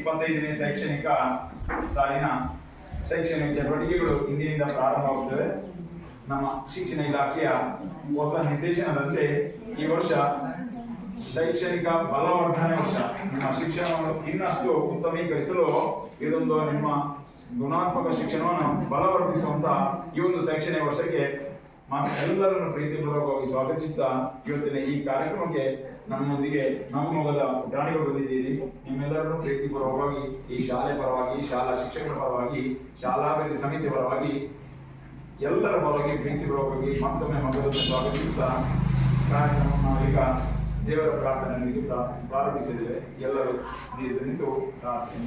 ಇಪ್ಪತ್ತೈದನೇ ಶೈಕ್ಷಣಿಕ ಸಾಲಿನ ಶೈಕ್ಷಣಿಕ ಚಟುವಟಿಕೆಗಳು ಇಂದಿನಿಂದ ಪ್ರಾರಂಭವಾಗುತ್ತವೆ. ನಮ್ಮ ಶಿಕ್ಷಣ ಇಲಾಖೆಯ ಹೊಸ ನಿರ್ದೇಶನದಂತೆ ಈ ವರ್ಷ ಶೈಕ್ಷಣಿಕ ಬಲವರ್ಧನೆ ವರ್ಷ. ನಿಮ್ಮ ಶಿಕ್ಷಣವನ್ನು ಇನ್ನಷ್ಟು ಉತ್ತಮೀಕರಿಸಲು ಇದೊಂದು ನಿಮ್ಮ ಗುಣಾತ್ಮಕ ಶಿಕ್ಷಣವನ್ನು ಬಲವರ್ಧಿಸುವಂತ ಈ ಒಂದು ಶೈಕ್ಷಣಿಕ ವರ್ಷಕ್ಕೆ ಎಲ್ಲರನ್ನು ಪ್ರೀತಿಪೂರ್ವಕವಾಗಿ ಸ್ವಾಗತಿಸ್ತಾ ಇವತ್ತಿನ ಈ ಕಾರ್ಯಕ್ರಮಕ್ಕೆ ನಮ್ಮೊಂದಿಗೆ ನಮ್ಮೊಗದ ಪುಟಾಣಿಗಳು ಬಂದಿದ್ದೀರಿ ನಿಮ್ಮೆಲ್ಲರನ್ನು ಪರವಾಗಿ ಈ ಶಾಲೆ ಪರವಾಗಿ, ಶಾಲಾ ಶಿಕ್ಷಕರ ಪರವಾಗಿ ಶಾಲಾಭಿವೃದ್ಧಿ ಸಮಿತಿ ಪರವಾಗಿ ಎಲ್ಲರ ಪರವಾಗಿ ಪ್ರೀತಿಪೂರ್ವಕವಾಗಿ ಮತ್ತೊಮ್ಮೆ ಮಗದನ್ನು ಸ್ವಾಗತಿಸುತ್ತಾ ಕಾರ್ಯಕ್ರಮವನ್ನು ಈಗ ದೇವರ ಪ್ರಾರ್ಥನೆ ನೀಡುತ್ತಾ ಪ್ರಾರಂಭಿಸಿದ್ದೇವೆ. ಎಲ್ಲರೂ ನಿಂತು ಪ್ರಾರ್ಥನೆ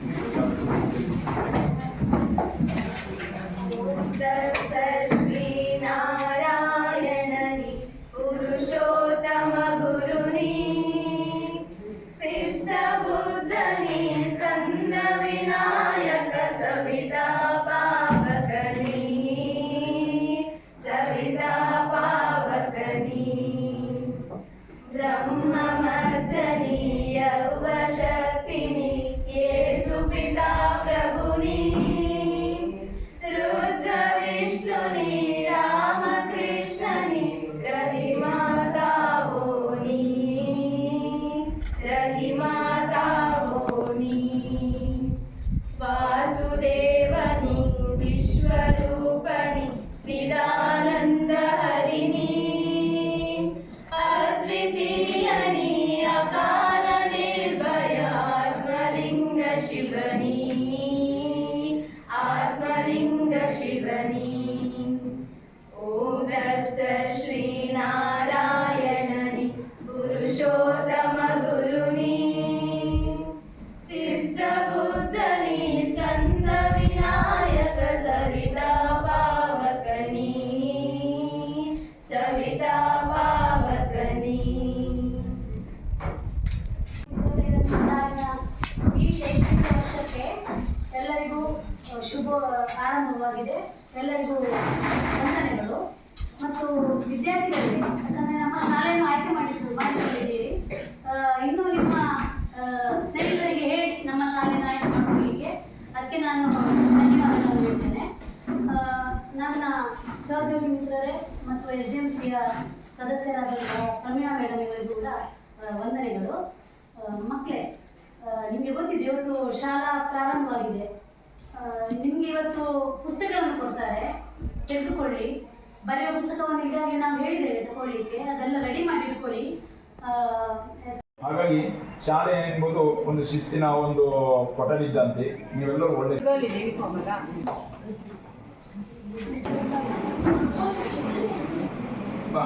ब्रह्ममर्जनि यौवशक्तिनि येसुपिता प्रभुनि ಶಿವನೇ ಆರಂಭವಾಗಿದೆ ಎಲ್ಲರಿಗೂ ವಂದನೆಗಳು. ಮತ್ತು ವಿದ್ಯಾರ್ಥಿಗಳಿಗೆ, ಯಾಕಂದರೆ ನಮ್ಮ ಶಾಲೆಯನ್ನು ಆಯ್ಕೆ ಮಾಡಿದ್ದು ಮಾಡಿಕೊಂಡಿದ್ದೀರಿ. ಇನ್ನು ನಿಮ್ಮ ಸ್ನೇಹಿತರಿಗೆ ಹೇಳಿ ನಮ್ಮ ಶಾಲೆಯನ್ನು ಆಯ್ಕೆ ಮಾಡಿಕೊಳ್ಳಿಕ್ಕೆ. ಅದಕ್ಕೆ ನಾನು ಧನ್ಯವಾದ ಹೇಳ್ತೇನೆ. ನನ್ನ ಸಹೋದ್ಯೋಗಿ ಮಿತ್ರರೇ ಮತ್ತು ಎಸ್ ಡಿ ಎಂ ಸಿಯ ಸದಸ್ಯರಾದಂತಹ ಪ್ರಮೀಳಾ ಮೇಡಮ್ ಇವರಿಗೂ ಕೂಡ ವಂದನೆಗಳು. ಮಕ್ಕಳೇ ನಿಮಗೆ ಗೊತ್ತಿದೆ, ಇವತ್ತು ಶಾಲಾ ಪ್ರಾರಂಭವಾಗಿದೆ. ನಿಮಗೆ ಇವತ್ತು ಪುಸ್ತಕಗಳನ್ನು ಕೊಡ್ತಾರೆ. ತೆಗೆದುಕೊಳ್ಳಿ. ಬರೆಯ ಪುಸ್ತಕವನ್ನು ಈಗಾಗಲೇ ನಾವು ಹೇಳಿದ್ದೇವೆ ತಗೊಳ್ಳಿಕ್ಕೆ. ಅದೆಲ್ಲ ರೆಡಿ ಮಾಡಿ ಇಟ್ಕೊಳ್ಳಿ. ಹಾಗಾಗಿ ಶಾಲೆ ಎಂಬುದು ಒಂದು ಶಿಸ್ತಿನ ಒಂದು ಕೊಠಡಿ ಇದ್ದಂತೆ ನೀವೆಲ್ಲರೂ ಒಳ್ಳೆ ಬಾ,